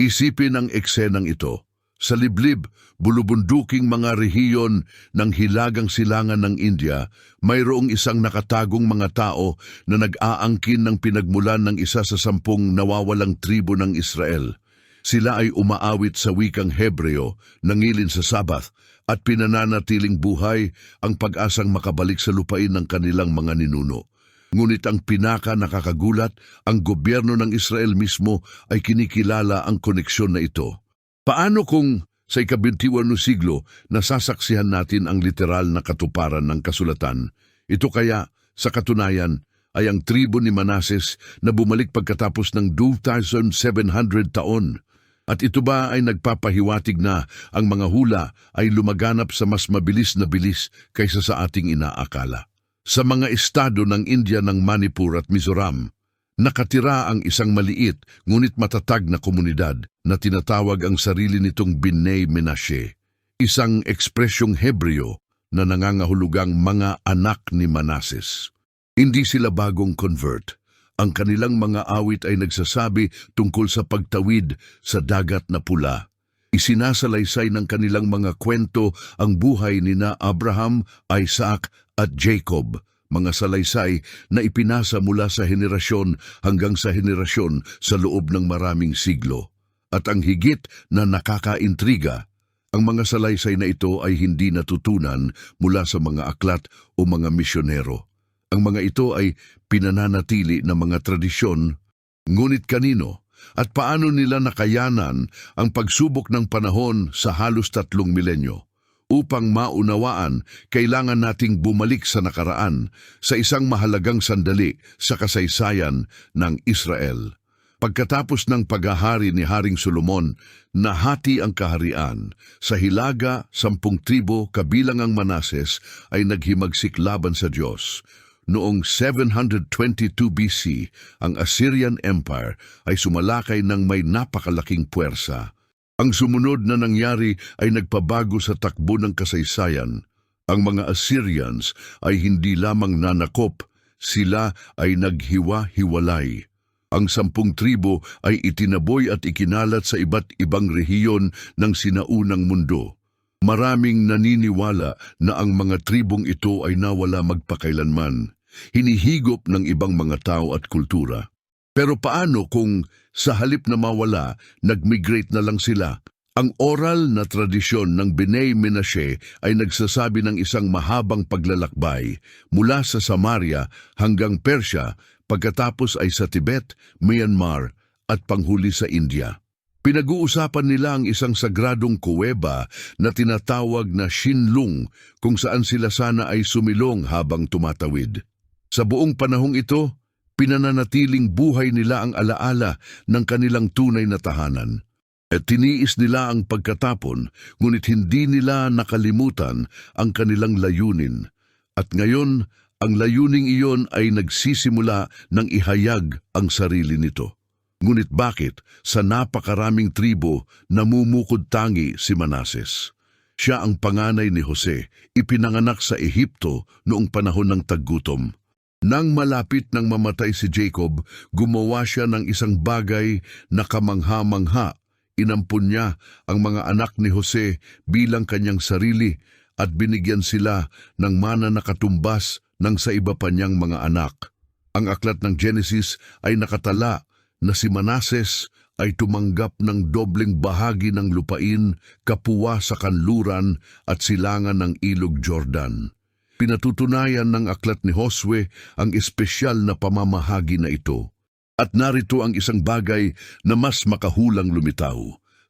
Isipin ang eksenang ito. Sa liblib, bulubunduking mga rehiyon ng hilagang silangan ng India, mayroong isang nakatagong mga tao na nag-aangkin ng pinagmulan ng isa sa sampung nawawalang tribo ng Israel. Sila ay umaawit sa wikang Hebreo, nangilin sa Sabath, at pinananatiling buhay ang pag-asang makabalik sa lupain ng kanilang mga ninuno. Ngunit ang pinaka nakakagulat, ang gobyerno ng Israel mismo ay kinikilala ang koneksyon na ito. Paano kung sa ikabintiwan siglo nasasaksihan natin ang literal na katuparan ng kasulatan? Ito kaya, sa katunayan, ay ang tribo ni Manases na bumalik pagkatapos ng 2,700 taon. At ito ba ay nagpapahiwatig na ang mga hula ay lumaganap sa mas mabilis na bilis kaysa sa ating inaakala? Sa mga estado ng India ng Manipur at Mizoram, nakatira ang isang maliit ngunit matatag na komunidad na tinatawag ang sarili nitong B'nai Menashe, isang ekspresyong Hebreo na nangangahulugang mga anak ni Manases. Hindi sila bagong convert. Ang kanilang mga awit ay nagsasabi tungkol sa pagtawid sa dagat na pula. Isinasalaysay ng kanilang mga kwento ang buhay ni na Abraham, Isaac at Jacob, mga salaysay na ipinasa mula sa henerasyon hanggang sa henerasyon sa loob ng maraming siglo. At ang higit na nakakaintriga, ang mga salaysay na ito ay hindi natutunan mula sa mga aklat o mga misyonero. Ang mga ito ay pinananatili na mga tradisyon, ngunit kanino at paano nila nakayanan ang pagsubok ng panahon sa halos tatlong milenyo? Upang maunawaan, kailangan nating bumalik sa nakaraan sa isang mahalagang sandali sa kasaysayan ng Israel. Pagkatapos ng paghahari ni Haring Solomon, nahati ang kaharian. Sa Hilaga, sampung tribo kabilang ang Manases ay naghimagsik laban sa Diyos. Noong 722 BC, ang Assyrian Empire ay sumalakay ng may napakalaking puwersa. Ang sumunod na nangyari ay nagpabago sa takbo ng kasaysayan. Ang mga Assyrians ay hindi lamang nanakop, sila ay naghiwa-hiwalay. Ang sampung tribo ay itinaboy at ikinalat sa iba't ibang rehiyon ng sinaunang mundo. Maraming naniniwala na ang mga tribong ito ay nawala magpakailanman, hinihigop ng ibang mga tao at kultura. Pero paano kung sa halip na mawala, nag-migrate na lang sila? Ang oral na tradisyon ng B'nai Menashe ay nagsasabi ng isang mahabang paglalakbay mula sa Samaria hanggang Persya pagkatapos ay sa Tibet, Myanmar at panghuli sa India. Pinag-uusapan nila ang isang sagradong kuweba na tinatawag na Shinlung kung saan sila sana ay sumilong habang tumatawid. Sa buong panahong ito, pinananatiling buhay nila ang alaala ng kanilang tunay na tahanan. At tiniis nila ang pagkatapon, ngunit hindi nila nakalimutan ang kanilang layunin. At ngayon, ang layuning iyon ay nagsisimula ng ihayag ang sarili nito. Ngunit bakit sa napakaraming tribo namumukod tangi si Manases? Siya ang panganay ni Jose, ipinanganak sa Ehipto noong panahon ng taggutom. Nang malapit ng mamatay si Jacob, gumawa siya ng isang bagay na kamangha-mangha. Inampun niya ang mga anak ni Jose bilang kanyang sarili at binigyan sila ng mana na katumbas ng sa iba pa niyang mga anak. Ang aklat ng Genesis ay nakatala na si Manases ay tumanggap ng dobleng bahagi ng lupain kapuwa sa kanluran at silangan ng ilog Jordan. Pinatutunayan ng aklat ni Josue ang espesyal na pamamahagi na ito. At narito ang isang bagay na mas makahulang lumitaw.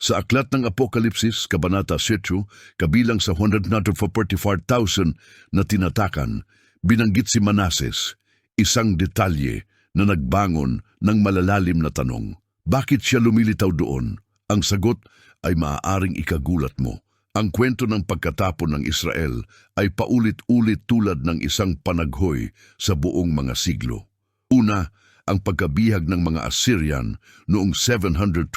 Sa aklat ng Apokalipsis, Kabanata 7, kabilang sa 144,000 na tinatakan, binanggit si Manases, isang detalye na nagbangon ng malalalim na tanong. Bakit siya lumilitaw doon? Ang sagot ay maaaring ikagulat mo. Ang kwento ng pagkatapon ng Israel ay paulit-ulit tulad ng isang panaghoy sa buong mga siglo. Una, ang pagkabihag ng mga Assyrian noong 722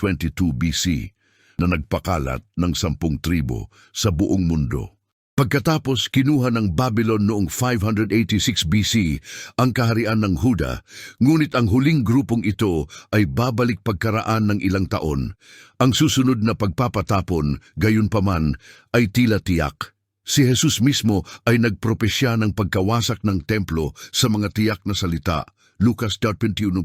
BC na nagpakalat ng sampung tribo sa buong mundo. Pagkatapos kinuha ng Babylon noong 586 BC ang kaharian ng Huda, ngunit ang huling grupong ito ay babalik pagkaraan ng ilang taon. Ang susunod na pagpapatapon, gayunpaman, ay tila tiyak. Si Jesus mismo ay nagpropesya ng pagkawasak ng templo sa mga tiyak na salita. Lucas 21.6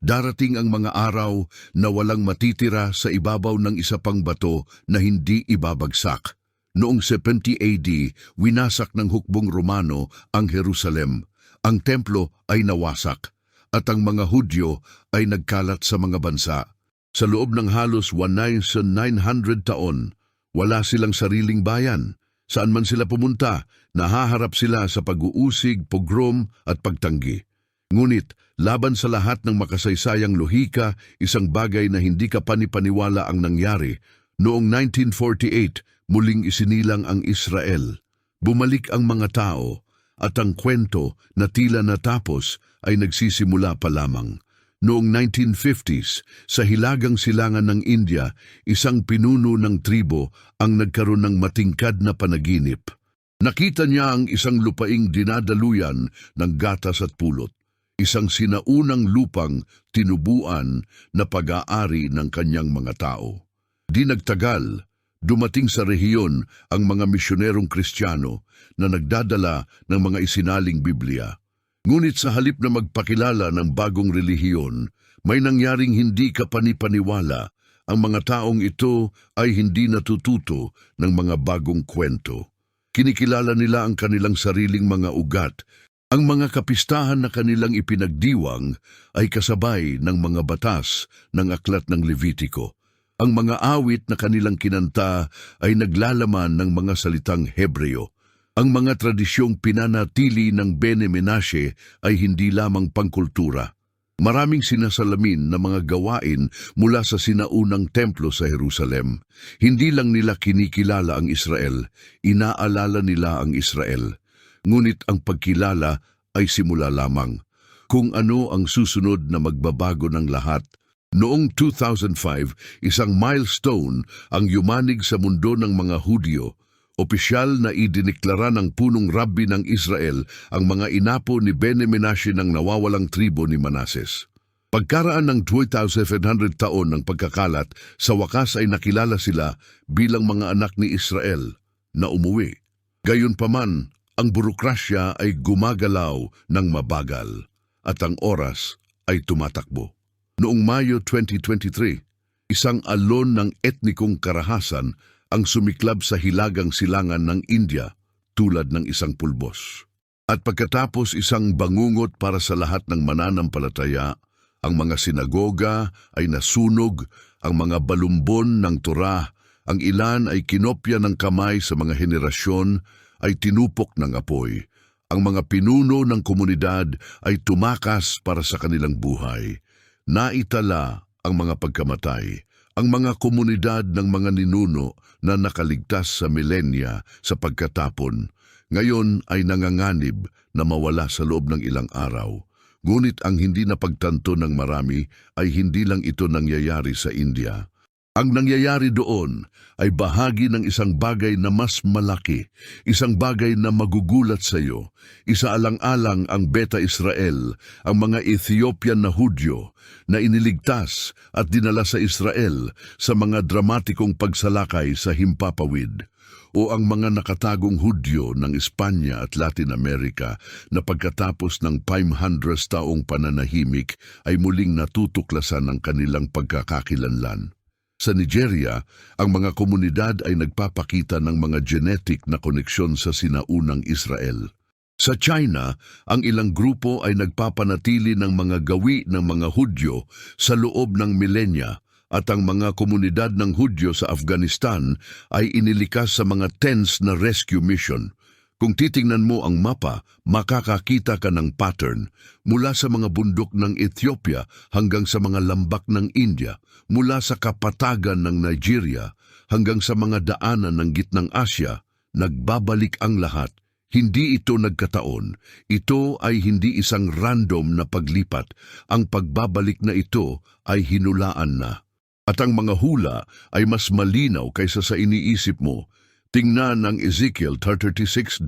Darating ang mga araw na walang matitira sa ibabaw ng isa pang bato na hindi ibabagsak. Noong 70 AD, winasak ng hukbong Romano ang Jerusalem. Ang templo ay nawasak at ang mga Hudyo ay nagkalat sa mga bansa. Sa loob ng halos 1900 taon, wala silang sariling bayan. Saan man sila pumunta, nahaharap sila sa pag-uusig, pogrom at pagtanggi. Ngunit, laban sa lahat ng makasaysayang lohika, isang bagay na hindi ka panipaniwala ang nangyari. Noong 1948, muling isinilang ang Israel. Bumalik ang mga tao at ang kwento na tila natapos ay nagsisimula pa lamang. Noong 1950s, sa hilagang silangan ng India, isang pinuno ng tribo ang nagkaroon ng matingkad na panaginip. Nakita niya ang isang lupaing dinadaluyan ng gatas at pulot. Isang sinaunang lupang tinubuan na pag-aari ng kanyang mga tao. Di nagtagal, dumating sa rehiyon ang mga misyonerong kristyano na nagdadala ng mga isinaling Biblia. Ngunit sa halip na magpakilala ng bagong relihiyon, may nangyaring hindi kapanipaniwala. Ang mga taong ito ay hindi natututo ng mga bagong kwento. Kinikilala nila ang kanilang sariling mga ugat. Ang mga kapistahan na kanilang ipinagdiwang ay kasabay ng mga batas ng aklat ng Levitiko. Ang mga awit na kanilang kinanta ay naglalaman ng mga salitang Hebreo. Ang mga tradisyong pinanatili ng Bene Menashe ay hindi lamang pangkultura. Maraming sinasalamin na mga gawain mula sa sinaunang templo sa Jerusalem. Hindi lang nila kinikilala ang Israel, inaalala nila ang Israel. Ngunit ang pagkilala ay simula lamang. Kung ano ang susunod na magbabago ng lahat, Noong 2005, isang milestone ang yumanig sa mundo ng mga Hudyo. Opisyal na idiniklara ng punong rabbi ng Israel ang mga inapo ni Bene Menashe ng nawawalang tribo ni Manases. Pagkaraan ng 2,700 taon ng pagkakalat, sa wakas ay nakilala sila bilang mga anak ni Israel na umuwi. Gayunpaman, ang burokrasya ay gumagalaw ng mabagal at ang oras ay tumatakbo. Noong Mayo 2023, isang alon ng etnikong karahasan ang sumiklab sa hilagang silangan ng India tulad ng isang pulbos. At pagkatapos isang bangungot para sa lahat ng mananampalataya, ang mga sinagoga ay nasunog, ang mga balumbon ng Torah, ang ilan ay kinopya ng kamay sa mga henerasyon, ay tinupok ng apoy. Ang mga pinuno ng komunidad ay tumakas para sa kanilang buhay. Naitala ang mga pagkamatay, ang mga komunidad ng mga ninuno na nakaligtas sa milenya sa pagkatapon, ngayon ay nanganganib na mawala sa loob ng ilang araw. Ngunit ang hindi napagtanto ng marami ay hindi lang ito nangyayari sa India. Ang nangyayari doon ay bahagi ng isang bagay na mas malaki, isang bagay na magugulat sa iyo. Isaalang-alang ang Beta Israel, ang mga Ethiopian na Hudyo na iniligtas at dinala sa Israel sa mga dramatikong pagsalakay sa Himpapawid o ang mga nakatagong Hudyo ng Espanya at Latin America na pagkatapos ng 500 taong pananahimik ay muling natutuklasan ng kanilang pagkakakilanlan. Sa Nigeria, ang mga komunidad ay nagpapakita ng mga genetic na koneksyon sa sinaunang Israel. Sa China, ang ilang grupo ay nagpapanatili ng mga gawi ng mga Hudyo sa loob ng milenya at ang mga komunidad ng Hudyo sa Afghanistan ay inilikas sa mga tense na rescue mission. Kung titingnan mo ang mapa, makakakita ka ng pattern mula sa mga bundok ng Ethiopia hanggang sa mga lambak ng India, mula sa kapatagan ng Nigeria hanggang sa mga daanan ng gitnang Asya, nagbabalik ang lahat. Hindi ito nagkataon. Ito ay hindi isang random na paglipat. Ang pagbabalik na ito ay hinulaan na. At ang mga hula ay mas malinaw kaysa sa iniisip mo. Tingnan ang Ezekiel 36.24,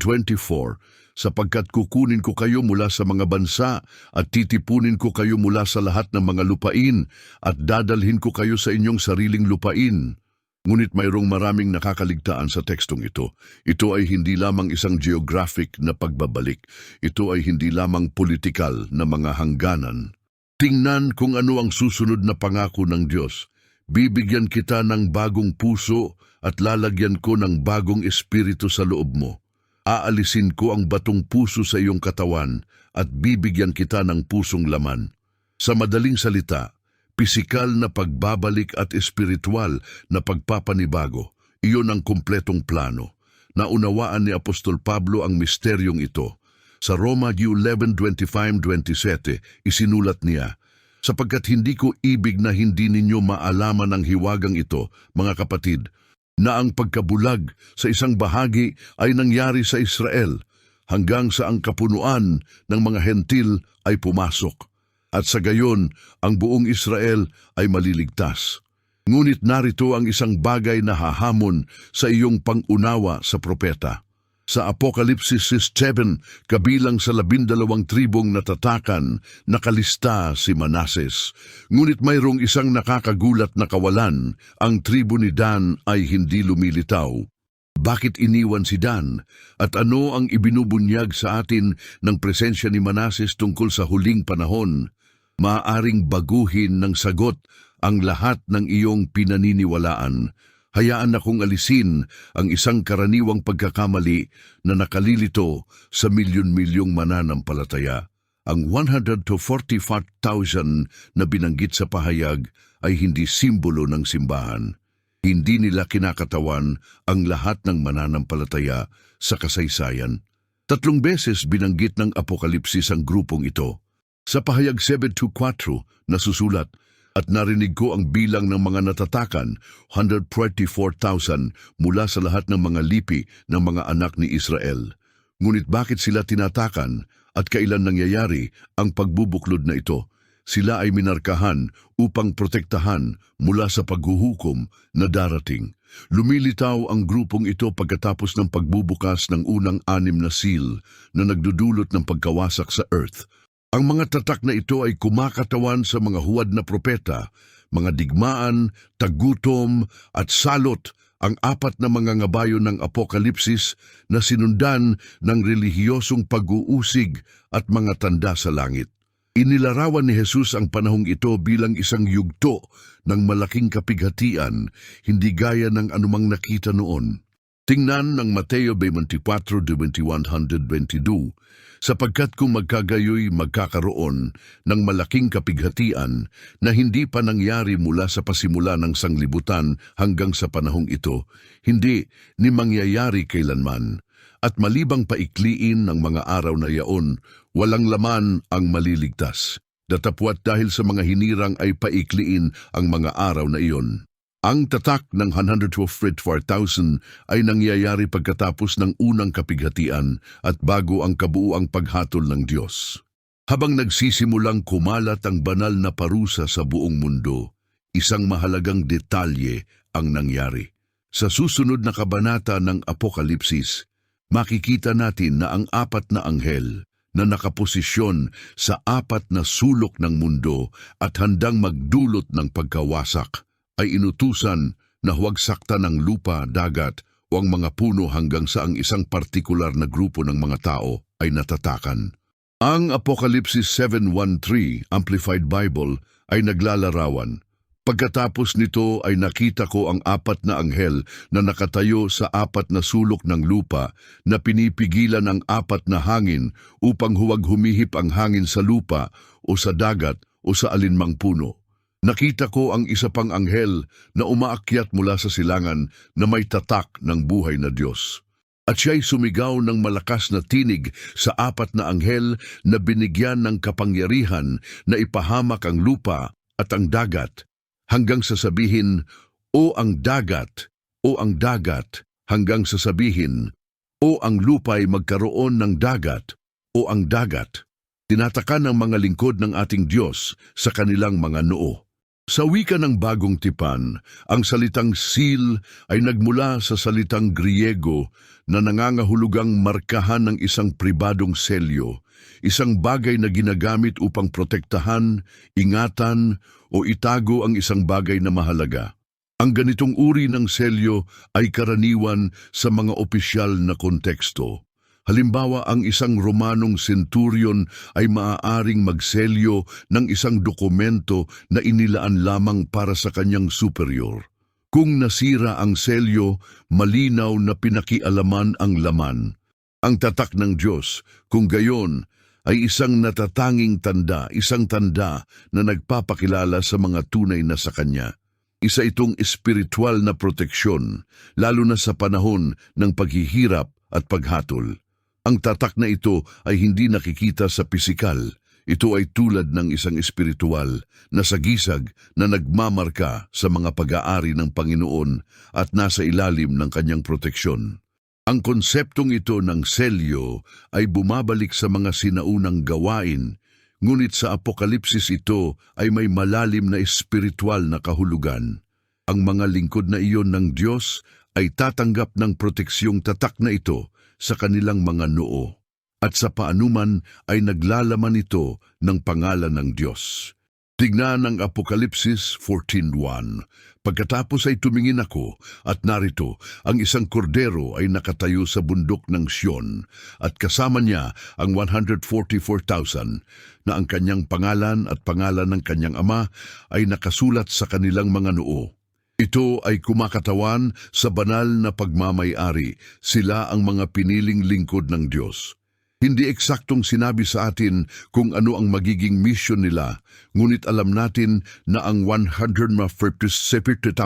sapagkat kukunin ko kayo mula sa mga bansa at titipunin ko kayo mula sa lahat ng mga lupain at dadalhin ko kayo sa inyong sariling lupain. Ngunit mayroong maraming nakakaligtaan sa tekstong ito. Ito ay hindi lamang isang geographic na pagbabalik. Ito ay hindi lamang politikal na mga hangganan. Tingnan kung ano ang susunod na pangako ng Diyos. Bibigyan kita ng bagong puso at lalagyan ko ng bagong espiritu sa loob mo. Aalisin ko ang batong puso sa iyong katawan at bibigyan kita ng pusong laman. Sa madaling salita, pisikal na pagbabalik at espiritual na pagpapanibago, iyon ang kumpletong plano. Naunawaan ni Apostol Pablo ang misteryong ito. Sa Roma 11.25-27, isinulat niya, sapagkat hindi ko ibig na hindi ninyo maalaman ang hiwagang ito, mga kapatid, na ang pagkabulag sa isang bahagi ay nangyari sa Israel hanggang sa ang kapunuan ng mga hentil ay pumasok. At sa gayon, ang buong Israel ay maliligtas. Ngunit narito ang isang bagay na hahamon sa iyong pangunawa sa propeta. Sa Apokalipsis 7, kabilang sa labindalawang tribong natatakan, nakalista si Manases. Ngunit mayroong isang nakakagulat na kawalan, ang tribo ni Dan ay hindi lumilitaw. Bakit iniwan si Dan? At ano ang ibinubunyag sa atin ng presensya ni Manases tungkol sa huling panahon? Maaring baguhin ng sagot ang lahat ng iyong pinaniniwalaan. Hayaan akong alisin ang isang karaniwang pagkakamali na nakalilito sa milyon-milyong mananampalataya. Ang 144,000 na binanggit sa pahayag ay hindi simbolo ng simbahan. Hindi nila kinakatawan ang lahat ng mananampalataya sa kasaysayan. Tatlong beses binanggit ng Apokalipsis ang grupong ito. Sa pahayag 7.2.4 nasusulat, at narinig ko ang bilang ng mga natatakan, 144,000 mula sa lahat ng mga lipi ng mga anak ni Israel. Ngunit bakit sila tinatakan at kailan nangyayari ang pagbubuklod na ito? Sila ay minarkahan upang protektahan mula sa paghuhukom na darating. Lumilitaw ang grupong ito pagkatapos ng pagbubukas ng unang anim na seal na nagdudulot ng pagkawasak sa earth. Ang mga tatak na ito ay kumakatawan sa mga huwad na propeta, mga digmaan, tagutom at salot ang apat na mga ngabayo ng apokalipsis na sinundan ng relihiyosong pag-uusig at mga tanda sa langit. Inilarawan ni Jesus ang panahong ito bilang isang yugto ng malaking kapighatian, hindi gaya ng anumang nakita noon. Tingnan ng Mateo 24:21-22, sapagkat kung magkagayoy magkakaroon ng malaking kapighatian na hindi pa nangyari mula sa pasimula ng sanglibutan hanggang sa panahong ito, hindi ni mangyayari kailanman. At malibang paikliin ng mga araw na yaon, walang laman ang maliligtas. Datapwat dahil sa mga hinirang ay paikliin ang mga araw na iyon. Ang tatak ng 104,000 ay nangyayari pagkatapos ng unang kapighatian at bago ang kabuuang paghatol ng Diyos. Habang nagsisimulang kumalat ang banal na parusa sa buong mundo, isang mahalagang detalye ang nangyari. Sa susunod na kabanata ng Apokalipsis, makikita natin na ang apat na anghel na nakaposisyon sa apat na sulok ng mundo at handang magdulot ng pagkawasak ay inutusan na huwag sakta ng lupa, dagat o ang mga puno hanggang sa ang isang partikular na grupo ng mga tao ay natatakan. Ang Apokalipsis 7.1.3 Amplified Bible ay naglalarawan. Pagkatapos nito ay nakita ko ang apat na anghel na nakatayo sa apat na sulok ng lupa na pinipigilan ang apat na hangin upang huwag humihip ang hangin sa lupa o sa dagat o sa alinmang puno. Nakita ko ang isa pang anghel na umaakyat mula sa silangan na may tatak ng buhay na Diyos. At siya'y sumigaw ng malakas na tinig sa apat na anghel na binigyan ng kapangyarihan na ipahamak ang lupa at ang dagat hanggang sasabihin, O ang dagat, o ang dagat, hanggang sasabihin, O ang lupa'y magkaroon ng dagat, o ang dagat. Tinatakan ng mga lingkod ng ating Diyos sa kanilang mga noo. Sa wika ng bagong tipan, ang salitang seal ay nagmula sa salitang Griego na nangangahulugang markahan ng isang pribadong selyo, isang bagay na ginagamit upang protektahan, ingatan o itago ang isang bagay na mahalaga. Ang ganitong uri ng selyo ay karaniwan sa mga opisyal na konteksto. Halimbawa, ang isang Romanong centurion ay maaaring magselyo ng isang dokumento na inilaan lamang para sa kanyang superior. Kung nasira ang selyo, malinaw na pinakialaman ang laman. Ang tatak ng Diyos, kung gayon, ay isang natatanging tanda, isang tanda na nagpapakilala sa mga tunay na sa Kanya. Isa itong espiritual na proteksyon, lalo na sa panahon ng paghihirap at paghatol. Ang tatak na ito ay hindi nakikita sa pisikal. Ito ay tulad ng isang espiritual na sagisag na nagmamarka sa mga pag-aari ng Panginoon at nasa ilalim ng kanyang proteksyon. Ang konseptong ito ng selyo ay bumabalik sa mga sinaunang gawain, ngunit sa apokalipsis ito ay may malalim na espiritual na kahulugan. Ang mga lingkod na iyon ng Diyos ay tatanggap ng proteksyong tatak na ito sa kanilang mga noo, at sa paanuman ay naglalaman ito ng pangalan ng Diyos. Tignan ang Apokalipsis 14.1. Pagkatapos ay tumingin ako at narito ang isang kordero ay nakatayo sa bundok ng Sion at kasama niya ang 144,000 na ang kanyang pangalan at pangalan ng kanyang ama ay nakasulat sa kanilang mga noo. Ito ay kumakatawan sa banal na pagmamayari. Sila ang mga piniling lingkod ng Diyos. Hindi eksaktong sinabi sa atin kung ano ang magiging mission nila, ngunit alam natin na ang 150,000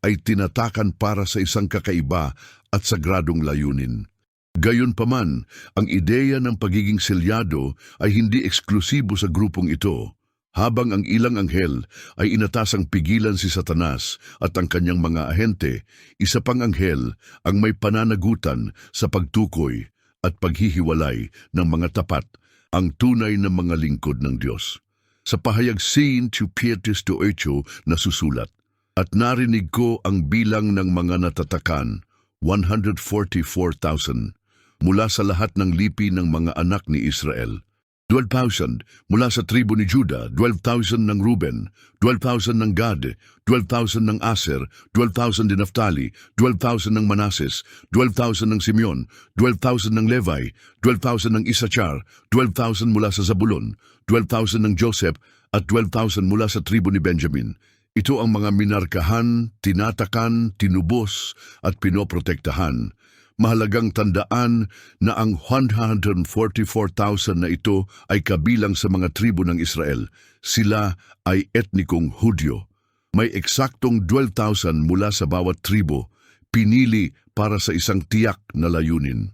ay tinatakan para sa isang kakaiba at sagradong layunin. Gayunpaman, ang ideya ng pagiging selyado ay hindi eksklusibo sa grupong ito. Habang ang ilang anghel ay inatasang pigilan si Satanas at ang kanyang mga ahente, isa pang anghel ang may pananagutan sa pagtukoy at paghihiwalay ng mga tapat, ang tunay na mga lingkod ng Diyos. Sa pahayag Sin to Pietis to Echo na susulat, At narinig ko ang bilang ng mga natatakan, 144,000, mula sa lahat ng lipi ng mga anak ni Israel. 12,000 mula sa tribo ni Juda, 12,000 ng Ruben, 12,000 ng Gad, 12,000 ng Aser, 12,000 din Naphtali, 12,000 ng Manases, 12,000 ng Simeon, 12,000 ng Levi, 12,000 ng Isachar, 12,000 mula sa Zabulon, 12,000 ng Joseph, at 12,000 mula sa tribo ni Benjamin. Ito ang mga minarkahan, tinatakan, tinubos, at pinoprotektahan mahalagang tandaan na ang 144,000 na ito ay kabilang sa mga tribo ng Israel. Sila ay etnikong Hudyo. May eksaktong 12,000 mula sa bawat tribo, pinili para sa isang tiyak na layunin.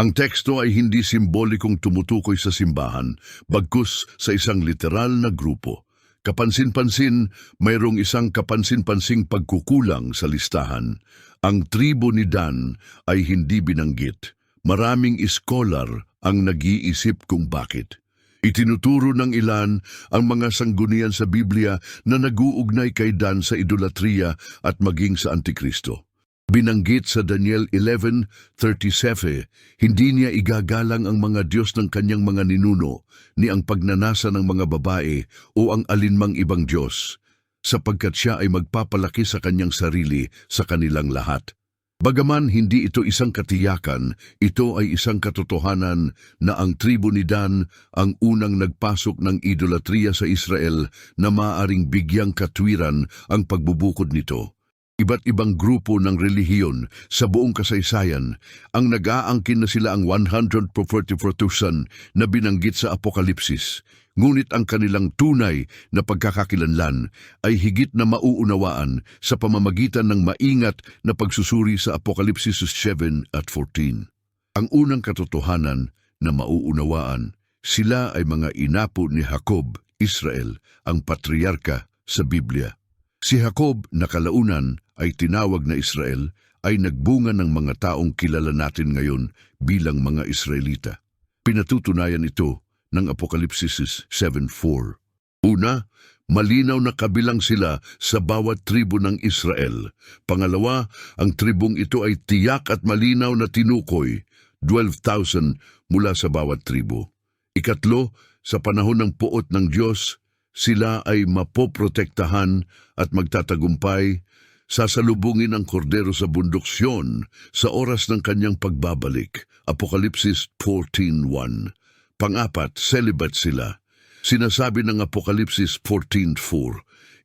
Ang teksto ay hindi simbolikong tumutukoy sa simbahan, bagkus sa isang literal na grupo. Kapansin-pansin, mayroong isang kapansin-pansing pagkukulang sa listahan. Ang tribo ni Dan ay hindi binanggit. Maraming iskolar ang nag-iisip kung bakit. Itinuturo ng ilan ang mga sanggunian sa Biblia na naguugnay kay Dan sa idolatriya at maging sa Antikristo. Binanggit sa Daniel 11.37, hindi niya igagalang ang mga Diyos ng kanyang mga ninuno, ni ang pagnanasa ng mga babae o ang alinmang ibang Diyos, sapagkat siya ay magpapalaki sa kanyang sarili sa kanilang lahat. Bagaman hindi ito isang katiyakan, ito ay isang katotohanan na ang tribo ni Dan ang unang nagpasok ng idolatriya sa Israel na maaring bigyang katwiran ang pagbubukod nito. Iba't ibang grupo ng relihiyon sa buong kasaysayan ang nag-aangkin na sila ang 144,000 na binanggit sa Apokalipsis. Ngunit ang kanilang tunay na pagkakakilanlan ay higit na mauunawaan sa pamamagitan ng maingat na pagsusuri sa Apokalipsis 7 at 14. Ang unang katotohanan na mauunawaan, sila ay mga inapo ni Jacob, Israel, ang patriarka sa Biblia. Si Jacob na kalaunan ay tinawag na Israel ay nagbunga ng mga taong kilala natin ngayon bilang mga Israelita. Pinatutunayan ito ng Apokalipsis 7.4. Una, Malinaw na kabilang sila sa bawat tribo ng Israel. Pangalawa, ang tribong ito ay tiyak at malinaw na tinukoy, 12,000 mula sa bawat tribo. Ikatlo, sa panahon ng puot ng Diyos, sila ay mapoprotektahan at magtatagumpay, sasalubungin ang kordero sa bundok Sion sa oras ng kanyang pagbabalik. Apokalipsis 14.1 Pangapat, celibate sila. Sinasabi ng Apokalipsis 14.4,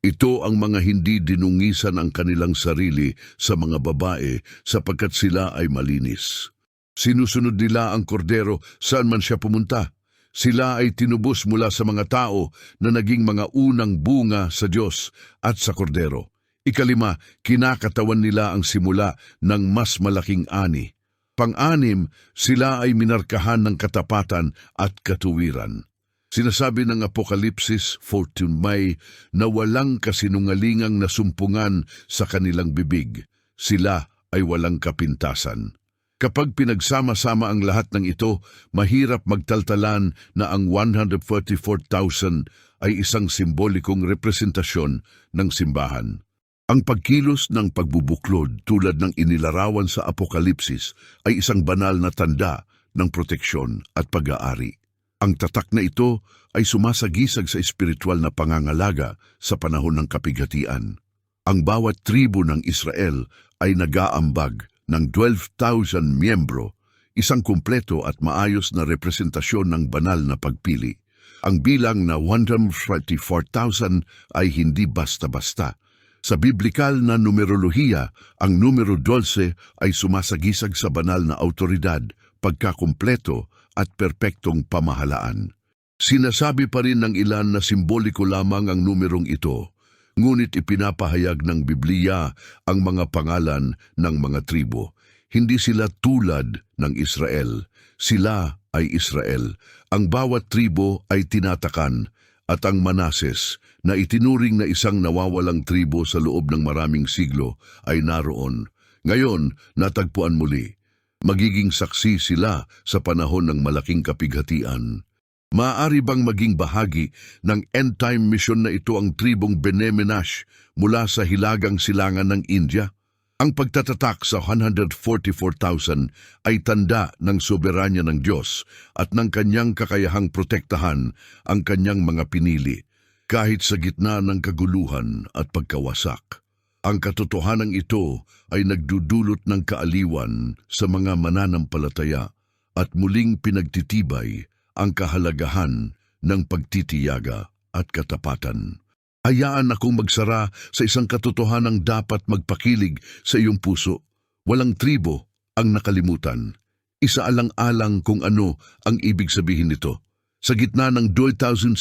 ito ang mga hindi dinungisan ang kanilang sarili sa mga babae sapagkat sila ay malinis. Sinusunod nila ang kordero saan man siya pumunta. Sila ay tinubos mula sa mga tao na naging mga unang bunga sa Diyos at sa kordero. Ikalima, kinakatawan nila ang simula ng mas malaking ani. Pang-anim, sila ay minarkahan ng katapatan at katuwiran. Sinasabi ng Apokalipsis 14 May na walang kasinungalingang nasumpungan sa kanilang bibig. Sila ay walang kapintasan. Kapag pinagsama-sama ang lahat ng ito, mahirap magtaltalan na ang 144,000 ay isang simbolikong representasyon ng simbahan. Ang pagkilos ng pagbubuklod tulad ng inilarawan sa Apokalipsis ay isang banal na tanda ng proteksyon at pag-aari. Ang tatak na ito ay sumasagisag sa espiritual na pangangalaga sa panahon ng kapighatian. Ang bawat tribo ng Israel ay nag-aambag ng 12,000 miyembro, isang kumpleto at maayos na representasyon ng banal na pagpili. Ang bilang na 134,000 ay hindi basta-basta. Sa biblikal na numerolohiya, ang numero 12 ay sumasagisag sa banal na autoridad, pagkakumpleto at perpektong pamahalaan. Sinasabi pa rin ng ilan na simboliko lamang ang numerong ito, ngunit ipinapahayag ng Biblia ang mga pangalan ng mga tribo. Hindi sila tulad ng Israel. Sila ay Israel. Ang bawat tribo ay tinatakan at ang Manases na itinuring na isang nawawalang tribo sa loob ng maraming siglo ay naroon. Ngayon, natagpuan muli. Magiging saksi sila sa panahon ng malaking kapighatian. Maaari bang maging bahagi ng end-time mission na ito ang tribong Benemenash mula sa hilagang silangan ng India? Ang pagtatatak sa 144,000 ay tanda ng soberanya ng Diyos at ng kanyang kakayahang protektahan ang kanyang mga pinili kahit sa gitna ng kaguluhan at pagkawasak. Ang katotohanan ito ay nagdudulot ng kaaliwan sa mga mananampalataya at muling pinagtitibay ang kahalagahan ng pagtitiyaga at katapatan. Hayaan akong magsara sa isang katotohanang dapat magpakilig sa iyong puso. Walang tribo ang nakalimutan. Isaalang-alang kung ano ang ibig sabihin nito. Sa gitna ng 2,700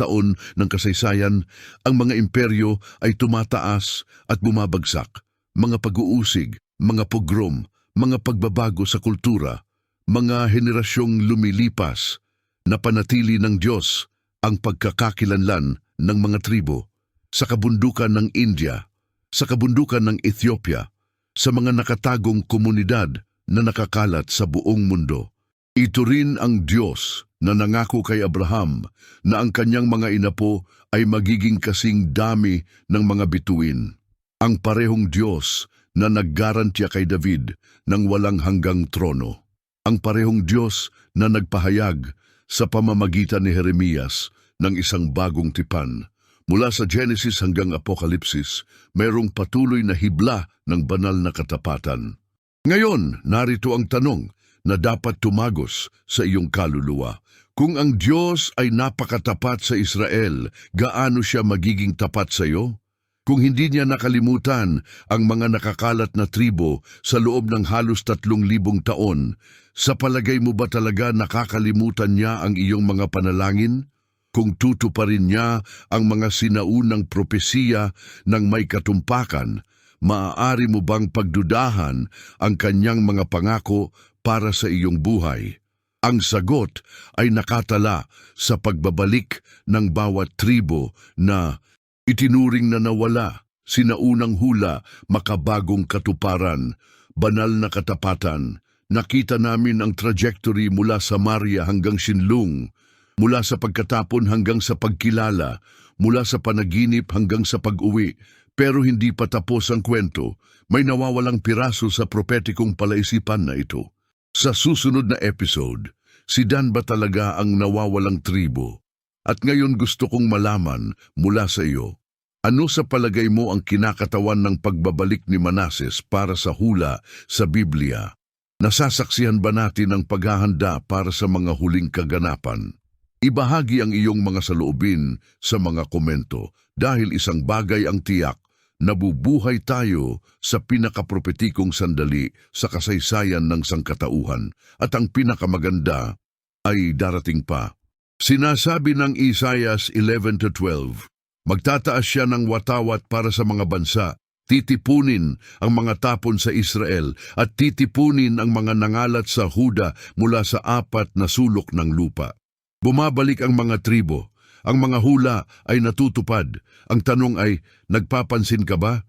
taon ng kasaysayan, ang mga imperyo ay tumataas at bumabagsak. Mga pag-uusig, mga pogrom, mga pagbabago sa kultura, mga henerasyong lumilipas, napanatili ng Diyos ang pagkakakilanlan ng mga tribo sa kabundukan ng India, sa kabundukan ng Ethiopia, sa mga nakatagong komunidad na nakakalat sa buong mundo. Ito rin ang Diyos na nangako kay Abraham na ang kanyang mga inapo ay magiging kasing dami ng mga bituin. Ang parehong Diyos na naggarantya kay David ng walang hanggang trono. Ang parehong Diyos na nagpahayag sa pamamagitan ni Jeremias ng isang bagong tipan. Mula sa Genesis hanggang Apokalipsis, mayroong patuloy na hibla ng banal na katapatan. Ngayon, narito ang tanong na dapat tumagos sa iyong kaluluwa. Kung ang Diyos ay napakatapat sa Israel, gaano siya magiging tapat sa iyo? Kung hindi niya nakalimutan ang mga nakakalat na tribo sa loob ng halos tatlong libong taon, sa palagay mo ba talaga nakakalimutan niya ang iyong mga panalangin? Kung tutuparin niya ang mga sinaunang propesiya ng may katumpakan, maaari mo bang pagdudahan ang kanyang mga pangako para sa iyong buhay? Ang sagot ay nakatala sa pagbabalik ng bawat tribo na itinuring na nawala, sinaunang hula, makabagong katuparan, banal na katapatan. Nakita namin ang trajectory mula Samaria hanggang Sinlung, Mula sa pagkatapon hanggang sa pagkilala, mula sa panaginip hanggang sa pag-uwi, pero hindi pa tapos ang kwento, may nawawalang piraso sa propetikong palaisipan na ito. Sa susunod na episode, si Dan ba talaga ang nawawalang tribo? At ngayon gusto kong malaman mula sa iyo, ano sa palagay mo ang kinakatawan ng pagbabalik ni Manases para sa hula sa Biblia? Nasasaksihan ba natin ang paghahanda para sa mga huling kaganapan? Ibahagi ang iyong mga saloobin sa mga komento dahil isang bagay ang tiyak, nabubuhay tayo sa pinakapropetikong sandali sa kasaysayan ng sangkatauhan at ang pinakamaganda ay darating pa. Sinasabi ng Isaias 11-12, Magtataas siya ng watawat para sa mga bansa, titipunin ang mga tapon sa Israel at titipunin ang mga nangalat sa Huda mula sa apat na sulok ng lupa. Bumabalik ang mga tribo, ang mga hula ay natutupad. Ang tanong ay, nagpapansin ka ba?